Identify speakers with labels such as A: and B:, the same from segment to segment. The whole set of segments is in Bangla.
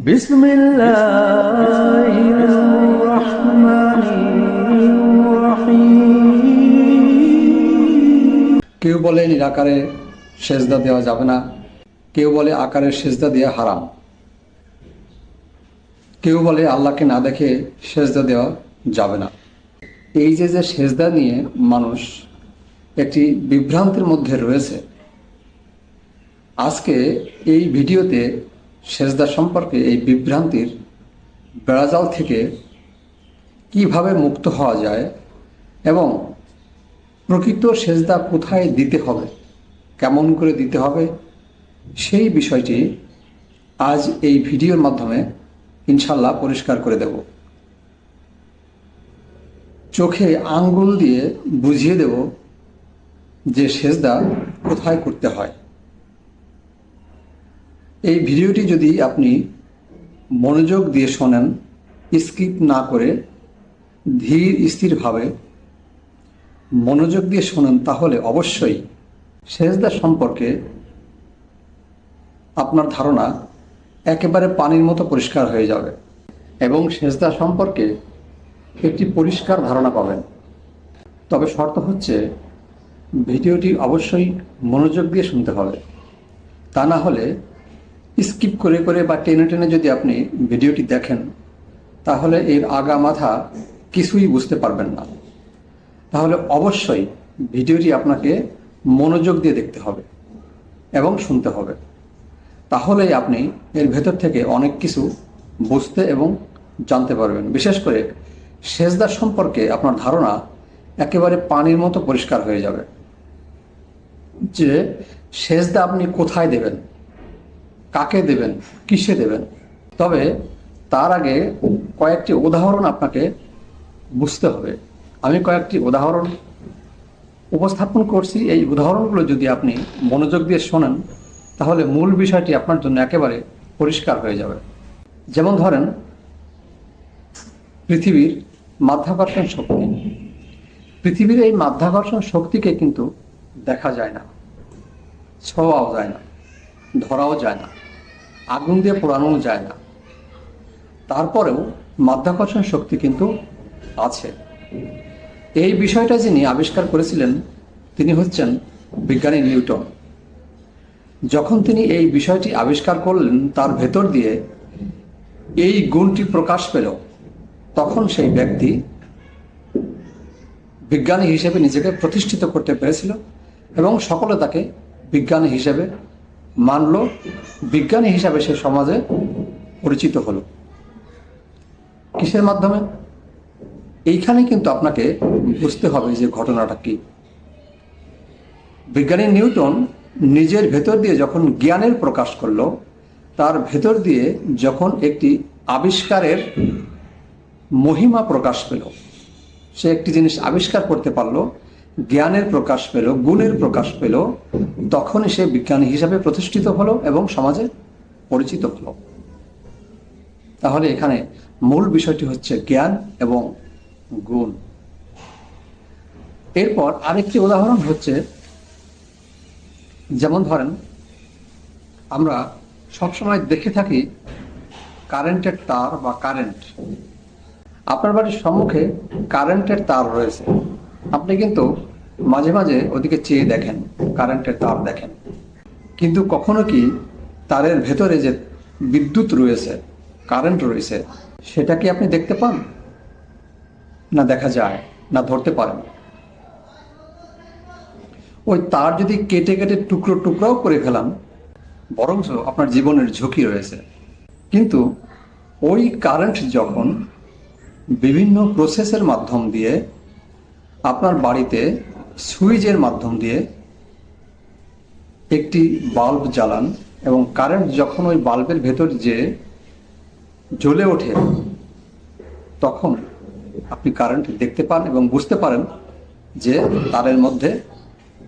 A: بسم الله الرحمن الرحيم
B: কেউ বলে নিরাকারে সেজদা দেওয়া যাবে না কেউ বলে আকারের সেজদা দেওয়া হারাম কেউ বলে আল্লাহকে না দেখে সেজদা দেওয়া যাবে না এই যে যে সেজদা নিয়ে মানুষ একটি বিভ্রান্তির মধ্যে রয়েছে আজকে এই ভিডিওতে সেজদা সম্পর্কে এই বিভ্রান্তির বেড়াজাল থেকে কীভাবে মুক্ত হওয়া যায় এবং প্রকৃত সেজদা কোথায় দিতে হবে, কেমন করে দিতে হবে, সেই বিষয়টি আজ এই ভিডিওর মাধ্যমে ইনশাল্লাহ পরিষ্কার করে দেব। চোখে আঙ্গুল দিয়ে বুঝিয়ে দেব যে সেজদা কোথায় করতে হয়। এই ভিডিওটি যদি আপনি মনোযোগ দিয়ে শোনেন, স্কিপ না করে ধীর স্থিরভাবে মনোযোগ দিয়ে শোনেন, তাহলে অবশ্যই সেজদা সম্পর্কে আপনার ধারণা একেবারে পানির মতো পরিষ্কার হয়ে যাবে এবং সেজদা সম্পর্কে একটি পরিষ্কার ধারণা পাবেন। তবে শর্ত হচ্ছে, ভিডিওটি অবশ্যই মনোযোগ দিয়ে শুনতে হবে। তা না হলে স্কিপ করে করে বা টেনে টেনে যদি আপনি ভিডিওটি দেখেন, তাহলে এর আগা মাথা কিছুই বুঝতে পারবেন না। তাহলে অবশ্যই ভিডিওটি আপনাকে মনোযোগ দিয়ে দেখতে হবে এবং শুনতে হবে। তাহলেই আপনি এর ভেতর থেকে অনেক কিছু বুঝতে এবং জানতে পারবেন। বিশেষ করে সেজদা সম্পর্কে আপনার ধারণা একেবারে পানির মতো পরিষ্কার হয়ে যাবে। যে সেজদা আপনি কোথায় দেবেন? কাকে দেবেন? কিসে দেবেন? তবে তার আগে কয়েকটি উদাহরণ আপনাকে বুঝতে হবে। আমি কয়েকটি উদাহরণ উপস্থাপন করছি। এই উদাহরণগুলো যদি আপনি মনোযোগ দিয়ে শোনেন, তাহলে মূল বিষয়টি আপনার জন্য একেবারে পরিষ্কার হয়ে যাবে। যেমন ধরেন, পৃথিবীর মাধ্যাকর্ষণ শক্তি। পৃথিবীর এই মাধ্যাকর্ষণ শক্তিকে কিন্তু দেখা যায় না, ছোঁয়াও যায় না। ধরাও যায় না, আগুন দিয়ে পোড়ানোও যায় না। তারপরেও মাধ্যাকর্ষণ শক্তি কিন্তু আছে। এই বিষয়টা যিনি আবিষ্কার করেছিলেন, তিনি হচ্ছেন বিজ্ঞানী নিউটন। যখন তিনি এই বিষয়টি আবিষ্কার করলেন, তার ভেতর দিয়ে এই গুণটি প্রকাশ পেল, তখন সেই ব্যক্তি বিজ্ঞানী হিসেবে নিজেকে প্রতিষ্ঠিত করতে পেরেছিল এবং সকলে তাকে বিজ্ঞানী হিসেবে মানল, বিজ্ঞানী হিসাবে সে সমাজে পরিচিত হলো। কিসের মাধ্যমে? এইখানে কিন্তু আপনাকে বুঝতে হবে যে ঘটনাটা কি। বিজ্ঞানী নিউটন নিজের ভেতর দিয়ে যখন জ্ঞানের প্রকাশ করল, তার ভেতর দিয়ে যখন একটি আবিষ্কারের মহিমা প্রকাশ পেল, সে একটি জিনিস আবিষ্কার করতে পারল জ্ঞানের প্রকাশ পেল, গুণের প্রকাশ পেল তখনই সে বিজ্ঞানী হিসাবে প্রতিষ্ঠিত হলো এবং সমাজে পরিচিত হলো। তাহলে এখানে মূল বিষয়টি হচ্ছে জ্ঞান এবং গুণ। এরপর আরেকটি উদাহরণ হচ্ছে, যেমন ধরেন, আমরা সবসময় দেখে থাকি কারেন্টের তার বা কারেন্ট। আপনার বাড়ির সম্মুখে কারেন্টের তার রয়েছে। আপনি কিন্তু মাঝে মাঝে ওদিকে চেয়ে দেখেন কারেন্টের তার দেখেন। কিন্তু কখনো কি তারের ভেতরে যে বিদ্যুৎ রয়েছে কারেন্ট রয়েছে, সেটা কি আপনি দেখতে পান? না দেখা যায়, না ধরতে পারেন। ওই তার যদি কেটে কেটে টুকরো টুকরাও করে ফেলান, বরঞ্চ আপনার জীবনের ঝুঁকি রয়েছে। কিন্তু ওই কারেন্ট যখন বিভিন্ন প্রসেসের মাধ্যম দিয়ে আপনার বাড়িতে সুইচের মাধ্যম দিয়ে একটি বাল্ব জ্বালান এবং কারেন্ট যখন ওই বাল্বের ভেতর যে জ্বলে ওঠে, তখন আপনি কারেন্ট দেখতে পান এবং বুঝতে পারেন যে তারের মধ্যে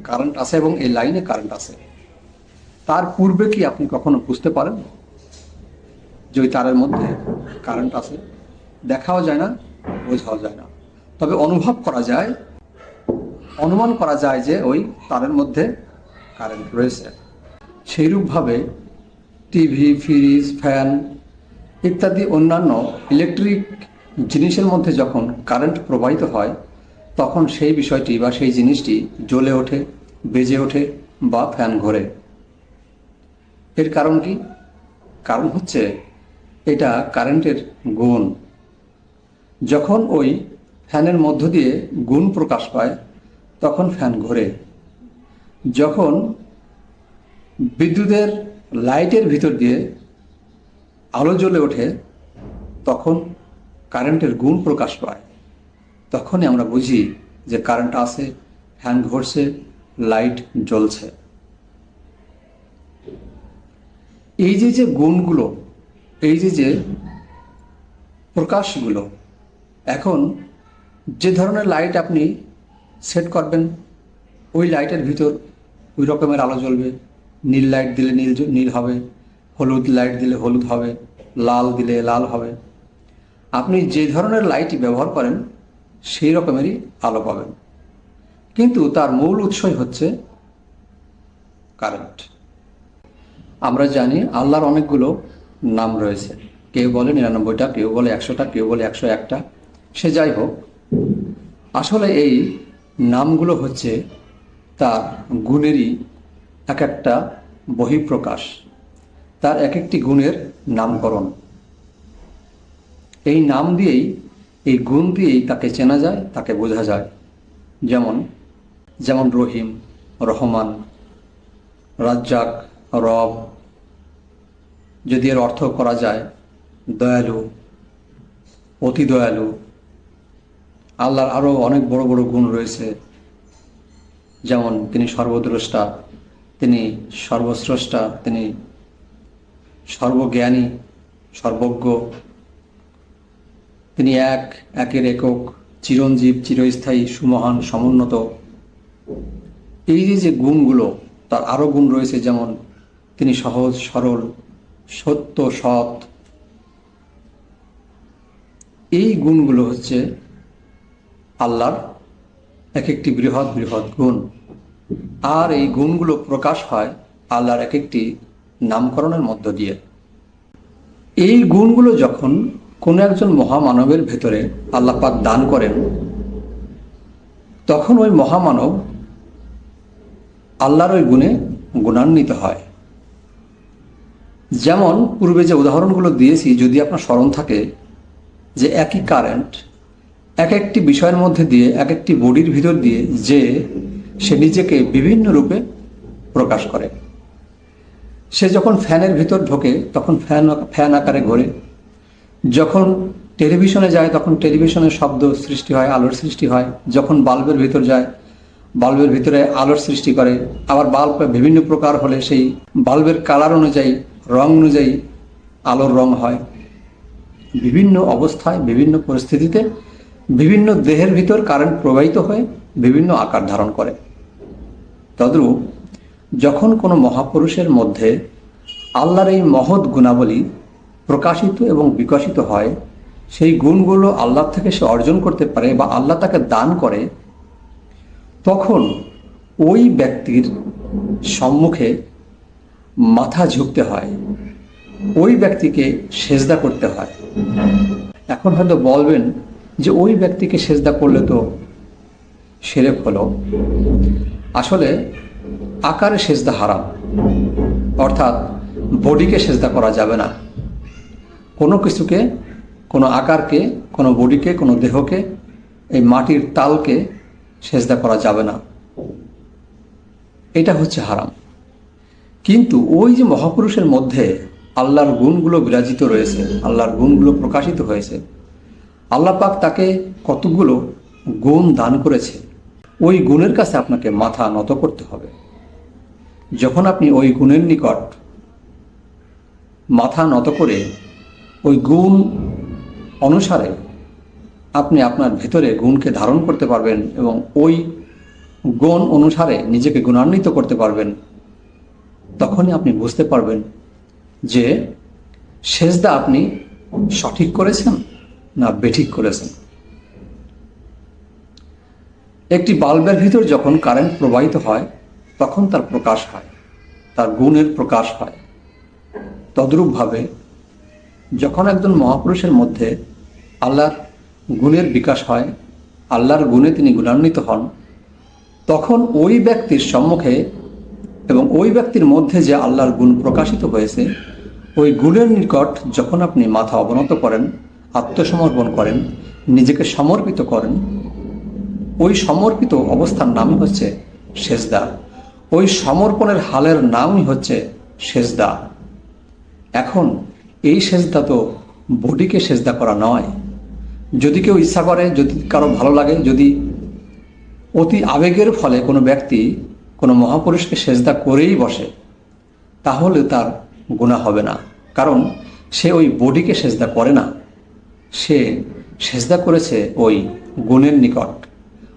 B: কারেন্ট আছে এবং এই লাইনে কারেন্ট আছে। তার পূর্বে কি আপনি কখনো বুঝতে পারেন যে ওই তারের মধ্যে কারেন্ট আছে? দেখাও যায় না, বোঝাও যায় না। তবে অনুভব করা যায় অনুমান করা যায় যে ওই তারের মধ্যে কারেন্ট রয়েছে। সেইরূপভাবে টিভি ফ্রিজ ফ্যান ইত্যাদি অন্যান্য ইলেকট্রিক জিনিসের মধ্যে যখন কারেন্ট প্রবাহিত হয়, তখন সেই বিষয়টি বা সেই জিনিসটি জ্বলে ওঠে, বেজে ওঠে বা ফ্যান ঘোরে। এর কারণ কি? কারণ হচ্ছে এটা কারেন্টের গুণ। যখন ওই ফ্যানের মধ্য দিয়ে গুণ প্রকাশ পায় তখন ফ্যান ঘোরে। যখন বিদ্যুতের লাইটের ভিতর দিয়ে আলো জ্বলে ওঠে, তখন কারেন্টের গুণ প্রকাশ পায়। তখনই আমরা বুঝি যে কারেন্ট আছে, ফ্যান ঘুরছে, লাইট জ্বলছে। এই যে যে গুণগুলো, এই যে যে প্রকাশগুলো, এখন যে ধরনের লাইট আপনি সেট করবেন। ওই লাইটের ভিতর ওই রকমের আলো জ্বলবে। নীল লাইট দিলে নীল নীল হবে, হলুদ লাইট দিলে হলুদ হবে, লাল দিলে লাল হবে। আপনি যে ধরনের লাইটই ব্যবহার করেন, সেই রকমেরই আলো পাবেন। কিন্তু তার মূল উৎসই হচ্ছে কারেন্ট। আমরা জানি আল্লাহর অনেকগুলো নাম রয়েছে। কেউ বলে নিরানব্বইটা, কেউ বলে একশোটা, কেউ বলে একশো একটা। সে যাই হোক, আসলে এই নামগুলো হচ্ছে তার গুণেরই এক একটা বহিঃপ্রকাশ। তার এক একটি গুণের নামকরণ। এই নাম দিয়েই, এই গুণ দিয়েই তাকে চেনা যায়, তাকে বোঝা যায়। যেমন যেমন রহিম, রহমান, রাজ্জাক, রব। যদি এর অর্থ করা যায়, দয়ালু, অতি দয়ালু। আল্লাহর আরও অনেক বড় বড় গুণ রয়েছে। যেমন তিনি সর্বদ্রষ্টা, তিনি সর্বস্রষ্টা, তিনি সর্বজ্ঞানী, সর্বজ্ঞ, তিনি এক, একের একক, চিরঞ্জীব, চিরস্থায়ী, সুমহান, সমুন্নত। এই যে যে গুণগুলো, তার আরও গুণ রয়েছে, যেমন তিনি সহজ, সরল, সত্য, সৎ। এই গুণগুলো হচ্ছে আল্লাহর এক একটি বৃহৎ বৃহৎ গুণ। আর এই গুণগুলো প্রকাশ হয় আল্লাহর এক একটি নামকরণের মধ্য দিয়ে। এই গুণগুলো যখন কোনো একজন মহামানবের ভেতরে আল্লাহ পাক দান করেন, তখন ওই মহামানব আল্লাহর ওই গুণে গুণান্বিত হয়। যেমন পূর্বে যে উদাহরণগুলো দিয়েছি, যদি আপনার স্মরণ থাকে, যে একই কারেন্ট এক একটি বিষয়ের মধ্যে দিয়ে এক একটি বডির ভিতর দিয়ে যে সে নিজেকে বিভিন্ন রূপে প্রকাশ করে। সে যখন ফ্যানের ভিতর ঢোকে, তখন ফ্যান ফ্যান আকারে ঘোরে। যখন টেলিভিশনে যায়, তখন টেলিভিশনের শব্দ সৃষ্টি হয়, আলোর সৃষ্টি হয়। যখন বাল্বের ভিতর যায়, বাল্বের ভিতরে আলোর সৃষ্টি করে। আবার বাল্ব বিভিন্ন প্রকার হলে সেই বাল্বের কালার অনুযায়ী, রং অনুযায়ী আলোর রং হয়। বিভিন্ন অবস্থায়, বিভিন্ন পরিস্থিতিতে বিভিন্ন দেহের ভিতর কারেন্ট প্রবাহিত হয়ে বিভিন্ন আকার ধারণ করে। তদ্রূপ, যখন কোনো মহাপুরুষের মধ্যে আল্লাহর এই মহৎ গুণাবলী প্রকাশিত এবং বিকশিত হয়, সেই গুণগুলো আল্লাহ থেকে সে অর্জন করতে পারে বা আল্লাহ তাকে দান করে, তখন ওই ব্যক্তির সম্মুখে মাথা ঝুঁকতে হয়, ওই ব্যক্তিকে সেজদা করতে হয়। এখন হয়তো বলবেন যে ওই ব্যক্তিকে সেজদা করলে তো সেরেক হলো। আসলে আকারে সেজদা হারাম। অর্থাৎ বডিকে সেজদা করা যাবে না। কোনো কিছুকে, কোনো আকারকে, কোনো বডিকে, কোনো দেহকে, এই মাটির তালকে সেজদা করা যাবে না। এটা হচ্ছে হারাম। কিন্তু ওই যে মহাপুরুষের মধ্যে আল্লাহর গুণগুলো বিরাজিত রয়েছে, আল্লাহর গুণগুলো প্রকাশিত হয়েছে আল্লাহ পাক তাকে কতগুলো গুণ দান করেছে। ওই গুণের কাছে আপনাকে মাথা নত করতে হবে। যখন আপনি ওই গুণের নিকট মাথা নত করে ওই গুণ অনুসারে আপনি আপনার ভেতরে গুণকে ধারণ করতে পারবেন এবং ওই গুণ অনুসারে নিজেকে গুণান্বিত করতে পারবেন, তখনই আপনি বুঝতে পারবেন যে সেজদা আপনি সঠিক করেছেন। না, বেঠিক করেছেন। একটি বাল্বের ভিতর যখন কারেন্ট প্রবাহিত হয়, তখন তার প্রকাশ হয়, তার গুণের প্রকাশ হয়। তদ্রূপভাবে, যখন একজন মহাপুরুষের মধ্যে আল্লাহর গুণের বিকাশ হয়, আল্লাহর গুণে তিনি গুণান্বিত হন, তখন ওই ব্যক্তির সম্মুখে এবং ওই ব্যক্তির মধ্যে যে আল্লাহর গুণ প্রকাশিত হয়েছে, ওই গুণের নিকট যখন আপনি মাথা অবনত করেন আত্মসমর্পণ করেন, নিজেকে সমর্পিত করেন। ওই সমর্পিত অবস্থার নামই হচ্ছে সেজদা। ওই সমর্পণের হালের নামই হচ্ছে সেজদা। এখন এই সেজদা তো বডিকে সেজদা করা নয়। যদি কেউ ইচ্ছা করে, যদি কারও ভালো লাগে, যদি অতি আবেগের ফলে কোনো ব্যক্তি কোনো মহাপুরুষকে সেজদা করেই বসে, তাহলে তার গুণা হবে না। কারণ সে ওই বডিকে সেজদা করে না। সে সেজদা করেছে ওই গুণের নিকট।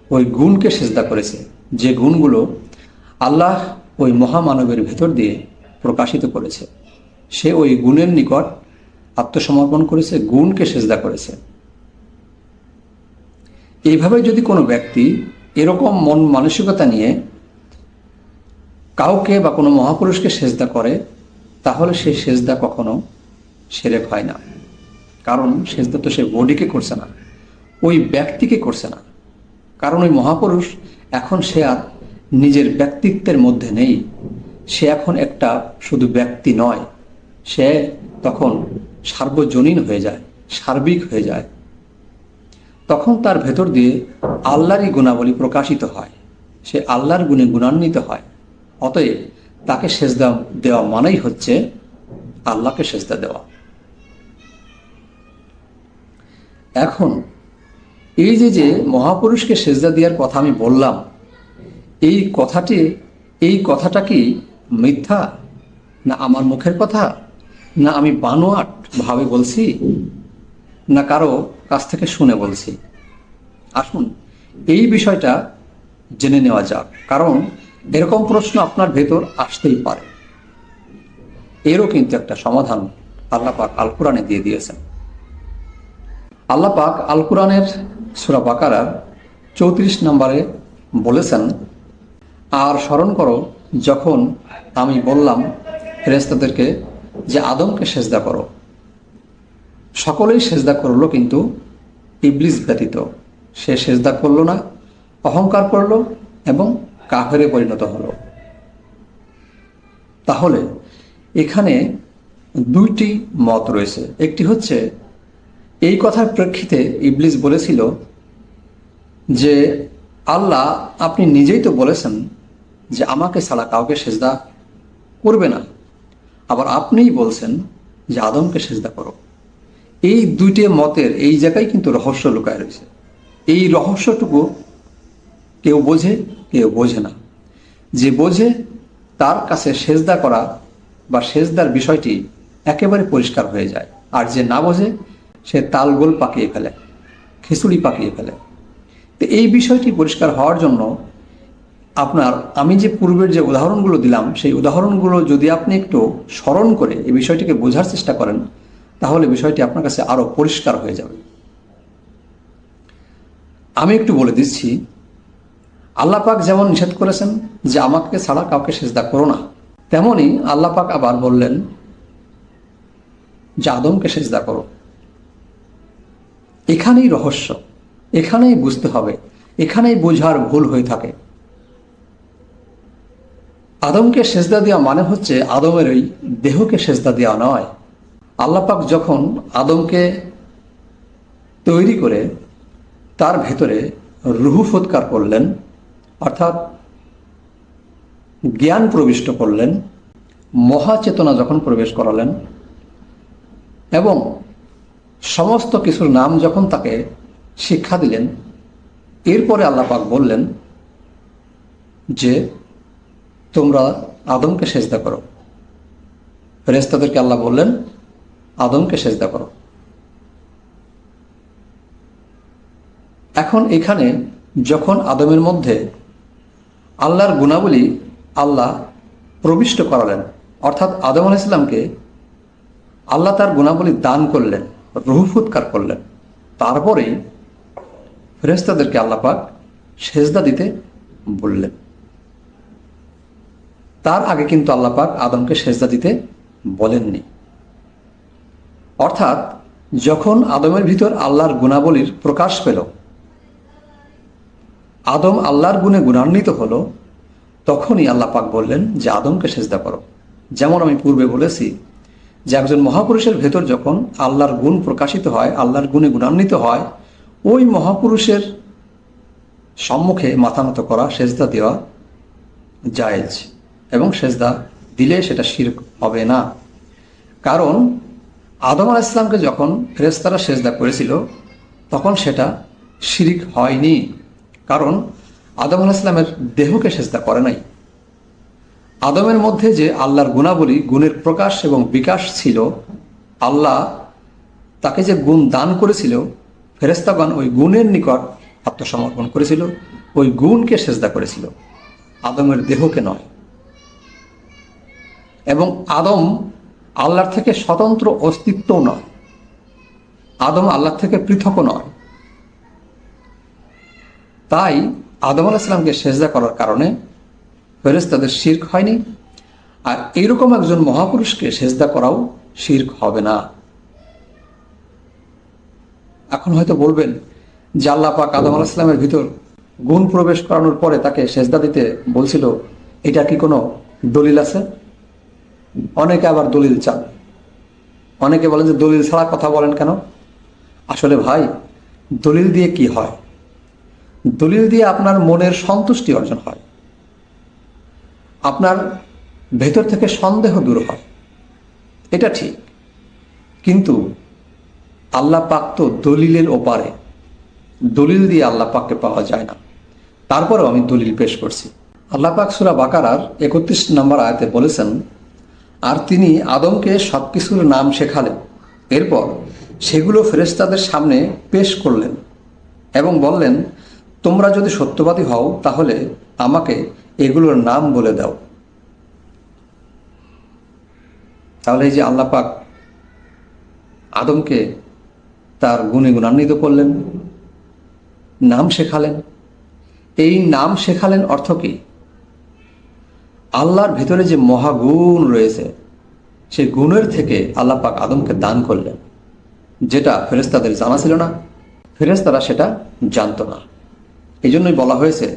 B: ওই গুণকে সেজদা করেছে। যে গুণগুলো আল্লাহ ওই মহামানবের ভেতর দিয়ে প্রকাশিত করেছে। সে ওই গুণের নিকট আত্মসমর্পণ করেছে, গুণকে সেজদা করেছে। এইভাবে যদি কোনো ব্যক্তি এরকম মন মানসিকতা নিয়ে কাউকে বা কোনো মহাপুরুষকে সেজদা করে, তাহলে সে সেজদা কখনো সেরেক হয় না। কারণ সেজদা তো সে বডিকে করছে না, ওই ব্যক্তিকে করছে না। কারণ ওই মহাপুরুষ এখন সে আর নিজের ব্যক্তিত্বের মধ্যে নেই। সে এখন একটা শুধু ব্যক্তি নয়, সে তখন সার্বজনীন হয়ে যায়, সার্বিক হয়ে যায়। তখন তার ভেতর দিয়ে আল্লাহরই গুণাবলী প্রকাশিত হয়, সে আল্লাহর গুণে গুণান্বিত হয়। অতএব তাকে সেজদা দেওয়া মানেই হচ্ছে আল্লাহকে সেজদা দেওয়া। এখন, এই যে যে মহাপুরুষকে সেজদা দেওয়ার কথা আমি বললাম, এই কথাটি, এই কথাটা কি মিথ্যা? না আমার মুখের কথা? না আমি বানোয়াট ভাবে বলছি? না কারও কাছ থেকে শুনে বলছি? আসুন, এই বিষয়টা জেনে নেওয়া যাক। কারণ, এরকম প্রশ্ন আপনার ভেতর আসতেই পারে। এরও কিন্তু একটা সমাধান আল্লাহ পাক আল কোরআনে দিয়ে দিয়েছেন। আল্লাহ পাক আল কোরআনের সুরা বাকারার চৌত্রিশ নম্বরে বলেছেন, আর স্মরণ করো, যখন আমি বললাম ফেরেস্তাদেরকে যে আদমকে সেজদা করো। সকলেই সেজদা করল কিন্তু ইবলিস ব্যতীত। সে সেজদা করল না, অহংকার করল এবং কাফেরে পরিণত হলো। তাহলে এখানে দুইটি মত রয়েছে। একটি হচ্ছে এই কথার প্রেক্ষিতে ইবলিস বলেছিল যে, আল্লাহ, আপনি নিজেই তো বলেছেন যে আমাকে ছাড়া কাউকে সেজদা করবে না। আবার আপনিই বলছেন যে আদমকে সেজদা করো। এই দুইটি মতের এই জায়গায় কিন্তু রহস্য লুকায় রয়েছে। এই রহস্যটুকু কেউ বোঝে কেউ বোঝে না। যে বোঝে, তার কাছে সেজদা করা বা সেজদার বিষয়টি একেবারে পরিষ্কার হয়ে যায়। আর যে না বোঝে সে তালগোল পাকিয়ে ফেলে, খিচুড়ি পাকিয়ে ফেলে। তো এই বিষয়টি পরিষ্কার হওয়ার জন্য আপনার আমি যে পূর্বের যে উদাহরণগুলো দিলাম, সেই উদাহরণগুলো যদি আপনি একটু স্মরণ করে এই বিষয়টিকে বোঝার চেষ্টা করেন, তাহলে বিষয়টি আপনার কাছে আরও পরিষ্কার হয়ে যাবে। আমি একটু বলে দিচ্ছি, আল্লাহ পাক যেমন নিষেধ করেছেন যে আমাকে ছাড়া কাউকে সেজদা করো না তেমনই আল্লাহ পাক আবার বললেন যে আদমকে সেজদা করো। এখানেই রহস্য, এখানেই বুঝতে হবে, এখানেই বোঝার ভুল হয়ে থাকে। আদমকে সেজদা দেওয়া মানে হচ্ছে আদমের ওই দেহকে সেজদা দেওয়া নয়। আল্লাপাক যখন আদমকে তৈরি করে তার ভেতরে রুহু ফৎকার করলেন, অর্থাৎ জ্ঞান প্রবিষ্ট করলেন মহাচেতনা যখন প্রবেশ করালেন এবং সমস্ত কিছুর নাম যখন তাকে শিক্ষা দিলেন, এরপরে আল্লাপাক বললেন যে, তোমরা আদমকে সেজদা করো। ফেরেস্তাদেরকে আল্লাহ বললেন, আদমকে সেজদা করো। এখন এখানে যখন আদমের মধ্যে আল্লাহর গুণাবলী আল্লাহ প্রবিষ্ট করালেন, অর্থাৎ আদম ইসলামকে আল্লাহ তার গুণাবলী দান করলেন রুহুফুৎকার করলেন। তারপরেই ফেরেস্তাদেরকে আল্লাপাক সেজদা দিতে বললেন। তার আগে কিন্তু আল্লাপাক আদমকে সেজদা দিতে বলেননি। অর্থাৎ যখন আদমের ভিতর আল্লাহর গুণাবলীর প্রকাশ পেল, আদম আল্লাহর গুণে গুণান্বিত হলো, তখনই আল্লাহ পাক বললেন যে, আদমকে সেজদা করো। যেমন আমি পূর্বে বলেছি যে একজন মহাপুরুষের ভেতর যখন আল্লাহর গুণ প্রকাশিত হয়, আল্লাহর গুণে গুণান্বিত হয়, ওই মহাপুরুষের সম্মুখে মাথা করা, সেজদা দেওয়া জায়েজ এবং সেজদা দিলে সেটা শির হবে না। কারণ আদম আল ইসলামকে যখন ফেরেস্তারা সেজদা করেছিল, তখন সেটা শিরিক হয়নি। কারণ আদম আল ইসলামের দেহকে সেজদা করে নাই। আদমের মধ্যে যে আল্লাহর গুণাবলী, গুণের প্রকাশ এবং বিকাশ ছিল, আল্লাহ তাকে যে গুণ দান করেছিল ফেরেস্তাগণ ওই গুণের নিকট আত্মসমর্পণ করেছিল, ওই গুণকে সেজদা করেছিল। আদমের দেহকে নয়। এবং আদম আল্লাহর থেকে স্বতন্ত্র অস্তিত্ব নয়। আদম আল্লাহর থেকে পৃথকও নয়। তাই আদম আলাহিসামকে সেজদা করার কারণে ফেরেস্তাদের শির্ক হয়নি। আর এইরকম একজন মহাপুরুষকে সেজদা করাও শির্ক হবে না। এখন হয়তো বলবেন যে পাক আদম আলাহিসামের ভিতর গুণ প্রবেশ করানোর পরে তাকে সেজদা দিতে বলছিল, এটা কি কোনো দলিল আছে? অনেকে আবার দলিল চান। অনেকে বলেন যে দলিল ছাড়া কথা বলেন কেন? আসলে ভাই, দলিল দিয়ে কি হয়? দলিল দিয়ে আপনার মনের সন্তুষ্টি অর্জন হয়। আপনার ভেতর থেকে সন্দেহ দূর হয়। এটা ঠিক। কিন্তু আল্লাহ পাক তো দলিলের ওপারে। দলিল দিয়ে আল্লাহ পাককে পাওয়া যায় না। তারপরেও আমি দলিল পেশ করছি। আল্লাহ পাক সুরা বাকারার একত্রিশ নম্বর আয়াতে বলেছেন, আর তিনি আদমকে সব কিছুর নাম শেখালেন। এরপর সেগুলো ফেরেশতাদের সামনে পেশ করলেন এবং বললেন, তোমরা যদি সত্যবাদী হও, তাহলে আমাকে এগুলোর নাম বলে দাও। তাহলে এই যে আল্লাহ পাক আদমকে তার গুণে গুণান্বিত করলেন, নাম শেখালেন। এই নাম শেখালেন অর্থ কি? আল্লাহর ভিতরে যে মহাগুণ রয়েছে সেই গুণের থেকে আল্লাহ পাক আদমকে দান করলেন, যেটা ফেরেস্তাদের জানা ছিল না। ফেরেস্তারা সেটা জানতো না। এই জন্যই বলা হয়েছে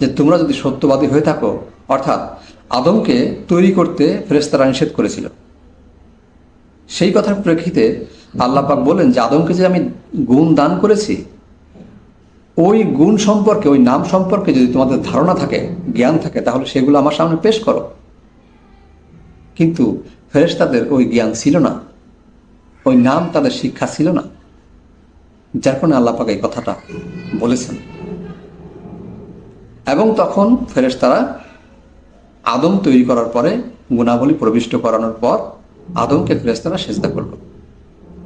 B: যে তোমরা যদি সত্যবাদী হয়ে থাকো, অর্থাৎ আদমকে তৈরি করতে ফেরেস্তারা নিষেধ করেছিল। সেই কথার প্রেক্ষিতে আল্লাহ পাক বলেন যে, আদমকে যে আমি গুণ দান করেছি, ওই গুণ সম্পর্কে, ওই নাম সম্পর্কে যদি তোমাদের ধারণা থাকে, জ্ঞান থাকে, তাহলে সেগুলো আমার সামনে পেশ করো। কিন্তু ফেরেশতাদের ওই জ্ঞান ছিল না। ওই নাম তাদের শিক্ষা ছিল না। যার কারণে আল্লাহ পাক এই কথাটা বলেছেন। এবং তখন ফেরেশতারা আদম তৈরি করার পরে গুণাবলী প্রবিষ্ট করানোর পর আদমকে ফেরেশতারা সেজদা করল।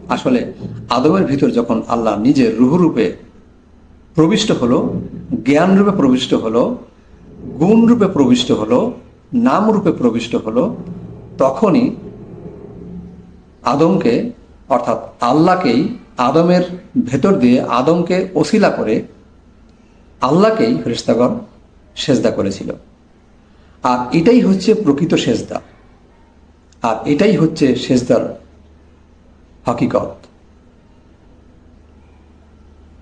B: আসলে আদমের ভিতর যখন আল্লাহ নিজের রুহরূপে প্রবিষ্ট হলো, জ্ঞান রূপে প্রবিষ্ট হলো, গুণ রূপে প্রবিষ্ট হলো, নাম রূপে প্রবিষ্ট হলো, তখনই আদমকে, অর্থাৎ আল্লাহকেই আদমের ভেতর দিয়ে আদমকে ওসিলা করে আল্লাহকেই ফেরিস্তাগণ সেজদা করেছিল। আর এটাই হচ্ছে প্রকৃত সেজদা। আর এটাই হচ্ছে সেজদার হকিকত।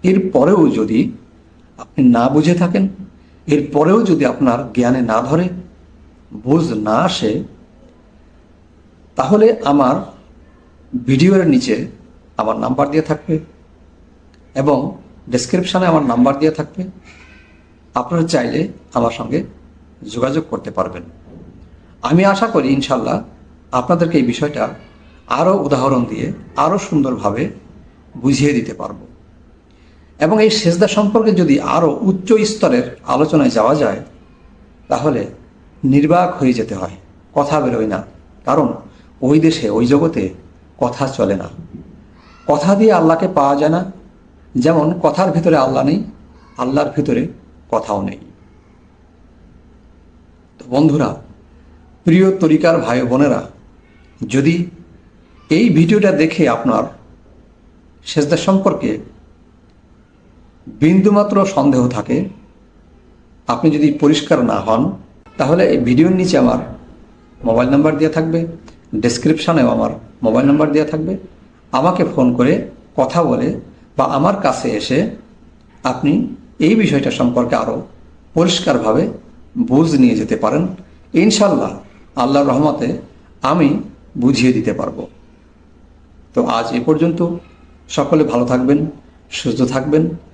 B: এর পরেও যদি আপনি না বুঝে থাকেন, এর পরেও যদি আপনার জ্ঞানে না ধরে, বুঝ না আসে, তাহলে আমার ভিডিওর নিচে আমার নাম্বার দিয়ে থাকবে এবং ডেসক্রিপশানে আমার নাম্বার দিয়ে থাকবে। আপনারা চাইলে আমার সঙ্গে যোগাযোগ করতে পারবেন। আমি আশা করি ইনশাল্লাহ আপনাদেরকে এই বিষয়টা আরও উদাহরণ দিয়ে আরও সুন্দরভাবে বুঝিয়ে দিতে পারব। এবং এই সেজদা সম্পর্কে যদি আরও উচ্চ স্তরের আলোচনায় যাওয়া যায়, তাহলে নির্বাক হয়ে যেতে হয়, কথা বেরোয় না। কারণ ওই দেশে, ওই জগতে কথা চলে না। কথা দিয়ে আল্লাহকে পাওয়া যায় না। যেমন কথার ভিতরে আল্লাহ নেই, আল্লাহর ভিতরে কথাও নেই। তো বন্ধুরা, প্রিয় তরিকার ভাই বোনেরা, যদি এই ভিডিওটা দেখে আপনার সেজদা সম্পর্কে বিন্দুমাত্র সন্দেহ থাকে, আপনি যদি পরিষ্কার না হন, তাহলে এই ভিডিওর নিচে আমার মোবাইল নাম্বার দেওয়া থাকবে, ডেসক্রিপশানেও আমার মোবাইল নাম্বার দেওয়া থাকবে। আমাকে ফোন করে কথা বলে বা আমার কাছে এসে আপনি এই বিষয়টা সম্পর্কে আরও পরিষ্কারভাবে বুঝ নিয়ে যেতে পারেন। ইনশাল্লাহ আল্লাহর রহমতে আমি বুঝিয়ে দিতে পারব। তো আজ এ পর্যন্ত সকলে ভালো থাকবেন, সুস্থ থাকবেন।